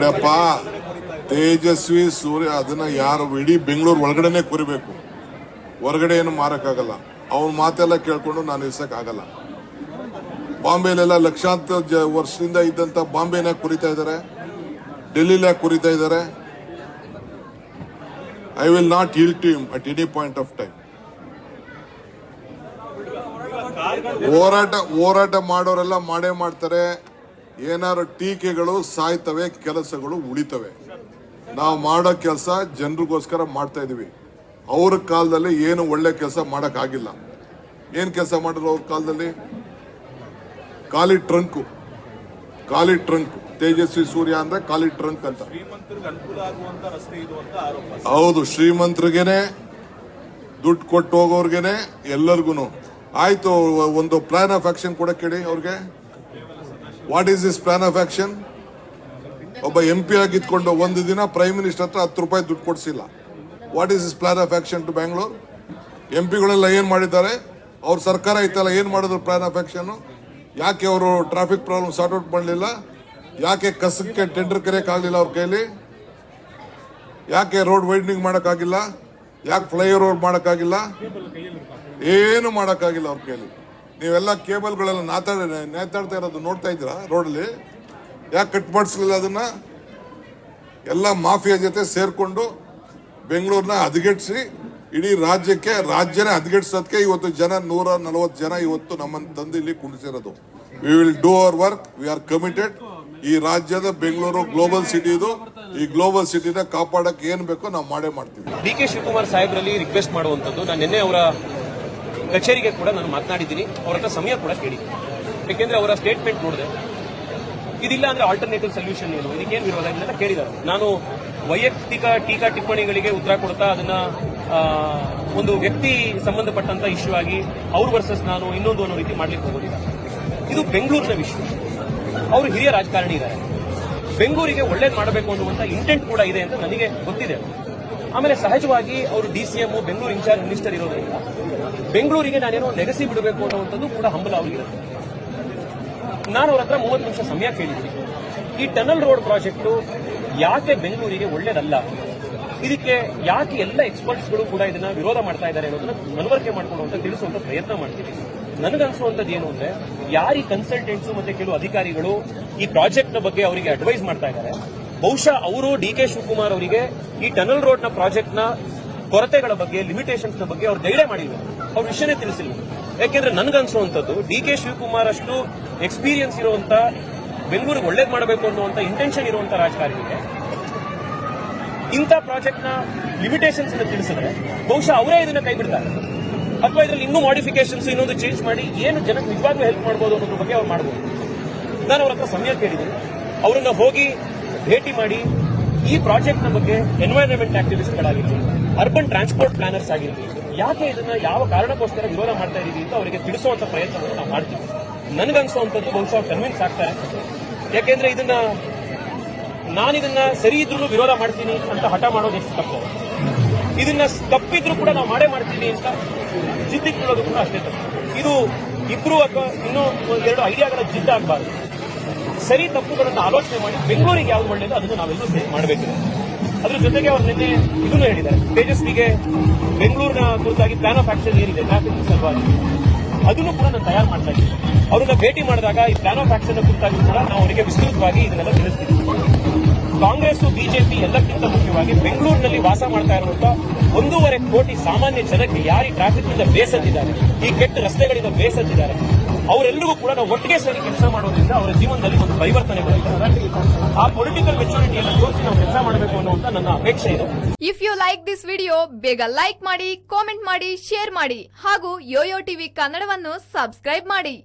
ನೋಡ್ಯಪ್ಪ ತೇಜಸ್ವಿ ಸೂರ್ಯ, ಅದನ್ನ ಯಾರು ಇಡೀ ಬೆಂಗಳೂರು ಒಳಗಡೆನೆ ಕುರಿಬೇಕು. ಹೊರಗಡೆ ಏನು ಮಾರಕ್ಕಾಗಲ್ಲ. ಅವನ ಮಾತೆಲ್ಲ ಕೇಳ್ಕೊಂಡು ನಾನು ಇರ್ಸಕ್ಕಾಗಲ್ಲ. ಬಾಂಬೆಲೆಲ್ಲ ಲಕ್ಷಾಂತರ ವರ್ಷದಿಂದ ಇದ್ದಂತ ಬಾಂಬೆನ ಕುರಿತಾ ಇದ್ದಾರೆ ಡೆಲ್ಲಿಲ ಕುರಿತಾ ಇದ್ದಾರೆ I will not heel to him at any point of time ಹೋರಾಟ ಹೋರಾಟ ಮಾಡೋರೆಲ್ಲ ಮಾಡೇ ಮಾಡ್ತಾರೆ. ಏನಾದ್ರು ಟೀಕೆಗಳು ಸಾಯ್ತವೆ ಕೆಲಸಗಳು ಉಳಿತವೆ. ನಾವು ಮಾಡೋ ಕೆಲಸ ಜನರಿಗೋಸ್ಕರ ಮಾಡ್ತಾ ಇದೀವಿ. ಅವ್ರ ಕಾಲದಲ್ಲಿ ಏನು ಒಳ್ಳೆ ಕೆಲಸ ಮಾಡೋಕ್ಕಾಗಿಲ್ಲ. ಆಗಿಲ್ಲ ಏನ್ ಕೆಲಸ ಮಾಡಿದ್ರು ಅವ್ರ ಕಾಲದಲ್ಲಿ? ಖಾಲಿ ಟ್ರಂಕು ಖಾಲಿ ಟ್ರಂಕ್ ತೇಜಸ್ವಿ ಸೂರ್ಯ ಅಂದ್ರೆ ಖಾಲಿ ಟ್ರಂಕ್ ಅಂತ. ಹೌದು ಶ್ರೀಮಂತರಿಗೇನೆ ದುಡ್ಡು ಕೊಟ್ಟು ಹೋಗೋರ್ಗೆನೆ ಎಲ್ಲರಿಗೂ ಆಯ್ತು ಒಂದು ಪ್ಲಾನ್ ಆಫ್ ಆಕ್ಷನ್ ಕೂಡ ಕೇಳಿ ಅವ್ರಿಗೆ. What is this plan of action ಒಬ್ಬ ಎಂ ಪಿ ಆಗಿದ್ಕೊಂಡು ಒಂದು ದಿನ ಪ್ರೈಮ್ ಮಿನಿಸ್ಟರ್ ಹತ್ರ ಹತ್ತು ರೂಪಾಯಿ ದುಡ್ಡು ಕೊಡಿಸಿಲ್ಲ. What is this plan of action to Bangalore M ಪಿಗಳೆಲ್ಲ ಏನು ಮಾಡಿದ್ದಾರೆ? ಅವ್ರ ಸರ್ಕಾರ ಇತ್ತಲ್ಲ ಏನು ಮಾಡಿದ್ರು ಪ್ಲಾನ್ ಆಫ್ ಆಕ್ಷನ್ನು ಯಾಕೆ ಅವರು ಟ್ರಾಫಿಕ್ ಪ್ರಾಬ್ಲಮ್ ಸಾರ್ಟ್ ಔಟ್ ಮಾಡಲಿಲ್ಲ? ಯಾಕೆ ಕಸಕ್ಕೆ ಟೆಂಡರ್ ಕರೆಯೋಕ್ಕಾಗಲಿಲ್ಲ ಅವ್ರ ಕೈಲಿ? ಯಾಕೆ ರೋಡ್ ವೈಡ್ನಿಂಗ್ ಮಾಡೋಕ್ಕಾಗಿಲ್ಲ? ಯಾಕೆ ಫ್ಲೈಓವರ್ ಮಾಡೋಕ್ಕಾಗಿಲ್ಲ? ಏನು ಮಾಡೋಕ್ಕಾಗಿಲ್ಲ ಅವ್ರ ಕೈಲಿ. ನೀವೆಲ್ಲ ಕೇಬಲ್ಗಳೆಲ್ಲ ನಾತಾಡ ನೇತಾಡ್ತಾ ಇರೋದು ನೋಡ್ತಾ ಇದ್ದೀರಾ ರೋಡಲ್ಲಿ? ಯಾಕೆ ಕಟ್ ಮಾಡಿಸ್ಲಿಲ್ಲ ಅದನ್ನ? ಎಲ್ಲ ಮಾಫಿಯಾ ಜೊತೆ ಸೇರಿಕೊಂಡು ಬೆಂಗಳೂರನ್ನ ಹದಗೆಟ್ಸಿ, ಇಡೀ ರಾಜ್ಯಕ್ಕೆ, ರಾಜ್ಯನೇ ಹದಗೆಡ್ಸೋದಕ್ಕೆ ಇವತ್ತು ಜನ ನೂರ ನಲವತ್ತು ಜನ ಇವತ್ತು ನಮ್ಮನ್ನು ತಂದು ಇಲ್ಲಿ ಕುಣಿಸಿರೋದು we will do our work we are committed ಈ ರಾಜ್ಯದ ಬೆಂಗಳೂರು ಗ್ಲೋಬಲ್ ಸಿಟಿ ಇದು ಈ ಗ್ಲೋಬಲ್ ಸಿಟಿನ ಕಾಪಾಡಕ್ಕೆ ಏನ್ ಬೇಕೋ ನಾವು ಮಾಡೇ ಮಾಡ್ತೀವಿ. ಡಿ ಕೆ ಶಿವಕುಮಾರ್ ಸಾಹೇಬ್ರಲ್ಲಿ ರಿಕ್ವೆಸ್ಟ್ ಮಾಡುವಂಥದ್ದು, ನಾನು ನಿನ್ನೆ ಅವರ ಕಚೇರಿಗೆ ಕೂಡ ನಾನು ಮಾತನಾಡಿದ್ದೀನಿ. ಅವ್ರ ಹತ್ರ ಸಮಯ ಕೂಡ ಕೇಳಿ. ಯಾಕೆಂದ್ರೆ ಅವರ ಸ್ಟೇಟ್ಮೆಂಟ್ ನೋಡಿದೆ. ಇದಿಲ್ಲ ಅಂದ್ರೆ ಆಲ್ಟರ್ನೇಟಿವ್ ಸೊಲ್ಯೂಷನ್ ಏನು? ಇದಕ್ಕೇನು ವಿರೋಧ? ಇಲ್ಲ ಕೇಳಿದ್ದಾರೆ. ನಾನು ವೈಯಕ್ತಿಕ ಟೀಕಾ ಟಿಪ್ಪಣಿಗಳಿಗೆ ಉತ್ತರ ಕೊಡ್ತಾ ಅದನ್ನ ಒಂದು ವ್ಯಕ್ತಿ ಸಂಬಂಧಪಟ್ಟಂತ ಇಶ್ಯೂ ಆಗಿ ಅವ್ರ ವರ್ಸಸ್ ನಾನು ಇನ್ನೊಂದು ಅನ್ನೋ ರೀತಿ ಮಾಡ್ಲಿಕ್ಕೆ ಹೋಗೋದಿಲ್ಲ. ಇದು ಬೆಂಗಳೂರಿನ ವಿಷಯ ಅವರು ಹಿರಿಯ ರಾಜಕಾರಣಿ ಇದ್ದಾರೆ. ಬೆಂಗಳೂರಿಗೆ ಒಳ್ಳೇದು ಮಾಡಬೇಕು ಅನ್ನುವಂಥ ಇಂಟೆಂಟ್ ಕೂಡ ಇದೆ ಅಂತ ನನಗೆ ಗೊತ್ತಿದೆ. ಆಮೇಲೆ ಸಹಜವಾಗಿ ಅವರು D C M, Bengaluru in charge minister ಇರೋದ್ರಿಂದ ಬೆಂಗಳೂರಿಗೆ ನಾನೇನೋ ನೆಗೆಸಿ ಬಿಡಬೇಕು ಅನ್ನುವಂಥದ್ದು ಕೂಡ ಹಂಬಲ ಅವರಿಗಿರುತ್ತೆ ನಾನು ಅವ್ರ ಹತ್ರ ಮೂವತ್ತು ನಿಮಿಷ ಸಮಯ ಕೇಳಿದ್ದೀನಿ ಈ ಟನಲ್ ರೋಡ್ ಪ್ರಾಜೆಕ್ಟು ಯಾಕೆ ಬೆಂಗಳೂರಿಗೆ ಒಳ್ಳೇದಲ್ಲ? ಇದಕ್ಕೆ ಯಾಕೆ ಎಲ್ಲ ಎಕ್ಸ್ಪರ್ಟ್ಸ್ಗಳು ಕೂಡ ಇದನ್ನ ವಿರೋಧ ಮಾಡ್ತಾ ಇದ್ದಾರೆ ಅನ್ನೋದನ್ನ ಮನವರಿಕೆ ಮಾಡ್ಕೊಳ್ಳುವಂತ ತಿಳಿಸುವಂತ ಪ್ರಯತ್ನ ಮಾಡ್ತೀವಿ ನನಗನ್ಸುವಂಥದ್ದು ಏನು ಅಂದ್ರೆ, ಯಾರು ಕನ್ಸಲ್ಟೆಂಟ್ಸ್ ಮತ್ತೆ ಕೆಲವು ಅಧಿಕಾರಿಗಳು ಈ ಪ್ರಾಜೆಕ್ಟ್ನ ಬಗ್ಗೆ ಅವರಿಗೆ ಅಡ್ವೈಸ್ ಮಾಡ್ತಾ ಇದ್ದಾರೆ ಬಹುಶಃ ಅವರು ಡಿ ಕೆ ಶಿವಕುಮಾರ್ ಅವರಿಗೆ ಈ ಟನಲ್ ರೋಡ್ನ ಪ್ರಾಜೆಕ್ಟ್ನ ಕೊರತೆಗಳ ಬಗ್ಗೆ ಲಿಮಿಟೇಷನ್ಸ್ನ ಬಗ್ಗೆ ಅವ್ರು ಗೈಡೆ ಮಾಡಿಲ್ಲ ಅವ್ರ ವಿಷಯನೇ ತಿಳಿಸಿಲ್ಲ. ಯಾಕೆಂದ್ರೆ ನನ್ಗನ್ಸುವಂಥದ್ದು ಡಿ ಕೆ ಶಿವಕುಮಾರ್ ಅಷ್ಟು ಎಕ್ಸ್ಪೀರಿಯನ್ಸ್ ಇರುವಂತ ಬೆಂಗಳೂರಿಗೆ ಒಳ್ಳೇದು ಮಾಡಬೇಕು ಅನ್ನುವಂತ ಇಂಟೆನ್ಷನ್ ಇರುವಂತ ರಾಜಕಾರಣಿಗೆ. ಇಂಥ ನ ಲಿಮಿಟೇಷನ್ಸ್ ತಿಳಿಸಿದ್ರೆ ಬಹುಶಃ ಅವರೇ ಇದನ್ನ ಕೈ ಬಿಡ್ತಾರೆ ಅಥವಾ ಇದರಲ್ಲಿ ಇನ್ನೂ ಮಾಡಿಫಿಕೇಶನ್ಸ್ ಇನ್ನೊಂದು ಚೇಂಜ್ ಮಾಡಿ ಏನು ಜನಕ್ಕೆ ನಿಜವಾಗ್ಲೂ ಹೆಲ್ಪ್ ಮಾಡ್ಬೋದು ಅನ್ನೋದ್ರ ಬಗ್ಗೆ ಅವ್ರು ಮಾಡ್ಬೋದು. ನಾನು ಅವ್ರ ಹತ್ರ ಸಮಯ ಕೇಳಿದ್ದೀನಿ. ಅವರನ್ನ ಹೋಗಿ ಭೇಟಿ ಮಾಡಿ ಈ ಪ್ರಾಜೆಕ್ಟ್ನ ಬಗ್ಗೆ ಎನ್ವೈರನ್ಮೆಂಟ್ ಆಕ್ಟಿವಿಸ್ಟ್ಗಳಾಗಿರಲಿ ಅರ್ಬನ್ ಟ್ರಾನ್ಸ್ಪೋರ್ಟ್ ಪ್ಲಾನರ್ಸ್ ಆಗಿರಲಿ, ಯಾಕೆ ಇದನ್ನ ಯಾವ ಕಾರಣಕ್ಕೋಸ್ಕರ ವಿರೋಧ ಮಾಡ್ತಾ ಇದೀವಿ ಅಂತ ಅವರಿಗೆ ತಿಳಿಸುವಂತ ಪ್ರಯತ್ನವನ್ನು ನಾವು ಮಾಡ್ತೀವಿ. ನನಗನ್ಸುವಂಥದ್ದು ಬಹುಶಃ ಕನ್ವಿನ್ಸ್ ಆಗ್ತಾರೆ ಯಾಕೆಂದ್ರೆ ಇದನ್ನ ನಾನಿದನ್ನ ಸರಿ ಇದ್ರೂ ವಿರೋಧ ಮಾಡ್ತೀನಿ ಅಂತ ಹಠ ಮಾಡೋದು ಎಷ್ಟು ತಪ್ಪು. ಇದನ್ನ ತಪ್ಪಿದ್ರು ಕೂಡ ನಾವು ಮಾಡೇ ಮಾಡ್ತೀನಿ ಅಂತ ಜಿದ್ದಿಕೊಳ್ಳೋದು ಕೂಡ ಅಷ್ಟೇ ತಪ್ಪು. ಇದು ಇಬ್ರು ಅಥವಾ ಇನ್ನೂ ಎರಡು ಐಡಿಯಾಗಳ ಜಿದ್ದಾಗಬಾರ್ದು. ಸರಿ ತಪ್ಪುಗಳನ್ನು ಆಲೋಚನೆ ಮಾಡಿ ಬೆಂಗಳೂರಿಗೆ ಯಾವ್ದು ಒಳ್ಳೇದು ಅದನ್ನು ನಾವೆಲ್ಲ ಮಾಡಬೇಕಿದೆ. ಅದ್ರ ಜೊತೆಗೆ ಅವ್ರು ನಿನ್ನೆ ಇದನ್ನು ಹೇಳಿದ್ದಾರೆ. ತೇಜಸ್ವಿಗೆ ಬೆಂಗಳೂರಿನ ಕುರಿತಾಗಿ ಪ್ಲಾನ್ ಆಫ್ ಆಕ್ಷನ್ ಏನಿದೆ ಟ್ರಾಫಿಕ್ ಸಲುವಾಗಿ. ಅದನ್ನು ಕೂಡ ನಾನು ತಯಾರು ಮಾಡ್ತಾ ಇದ್ದೀನಿ. ಅವ್ರನ್ನ ಭೇಟಿ ಮಾಡಿದಾಗ ಈ ಪ್ಲಾನ್ ಆಫ್ ಆಕ್ಷನ್ ಕುರಿತಾಗಿ ಕೂಡ ನಾವು ಅವರಿಗೆ ವಿಸ್ತೃತವಾಗಿ ಇದನ್ನೆಲ್ಲ ತಿಳಿಸ್ತೀವಿ. ಕಾಂಗ್ರೆಸ್ ಬಿಜೆಪಿ ಎಲ್ಲಕ್ಕಿಂತ ಮುಖ್ಯವಾಗಿ ಬೆಂಗಳೂರಿನಲ್ಲಿ ವಾಸ ಮಾಡ್ತಾ ಇರುವಂತ ಒಂದೂವರೆ ಕೋಟಿ ಸಾಮಾನ್ಯ ಜನಕ್ಕೆ ಯಾರು ಟ್ರಾಫಿಕ್ನಿಂದ ಬೇಸತ್ತಿದ್ದಾರೆ? ಈ ಕೆಟ್ಟ ರಸ್ತೆಗಳಿಂದ ಬೇಸತ್ತಿದ್ದಾರೆ? ಅವರೆಲ್ಲರಿಗೂ ಕೂಡ ನಾವು ಒಟ್ಟಿಗೆ ಸೇರಿ ಕೆಲಸ ಮಾಡೋದ್ರಿಂದ ಅವರ ಜೀವನದಲ್ಲಿ ಒಂದು ಪರಿವರ್ತನೆ ಬರುತ್ತೆ. ಆ ಪೊಲಿಟಿಕಲ್ ಮೆಚುರಿಟಿಯನ್ನು ತೋರಿಸಿ ನಾವು ಕೆಲಸ ಮಾಡಬೇಕು ಅನ್ನುವಂತ ನನ್ನ ಅಪೇಕ್ಷೆ ಇದೆ. If you like this video ಬೇಗ ಲೈಕ್ ಮಾಡಿ ಕಾಮೆಂಟ್ ಮಾಡಿ ಶೇರ್ ಮಾಡಿ ಹಾಗೂ ಯೋಯೋ ಟಿವಿ ಕನ್ನಡವನ್ನು ಸಬ್ಸ್ಕ್ರೈಬ್ ಮಾಡಿ.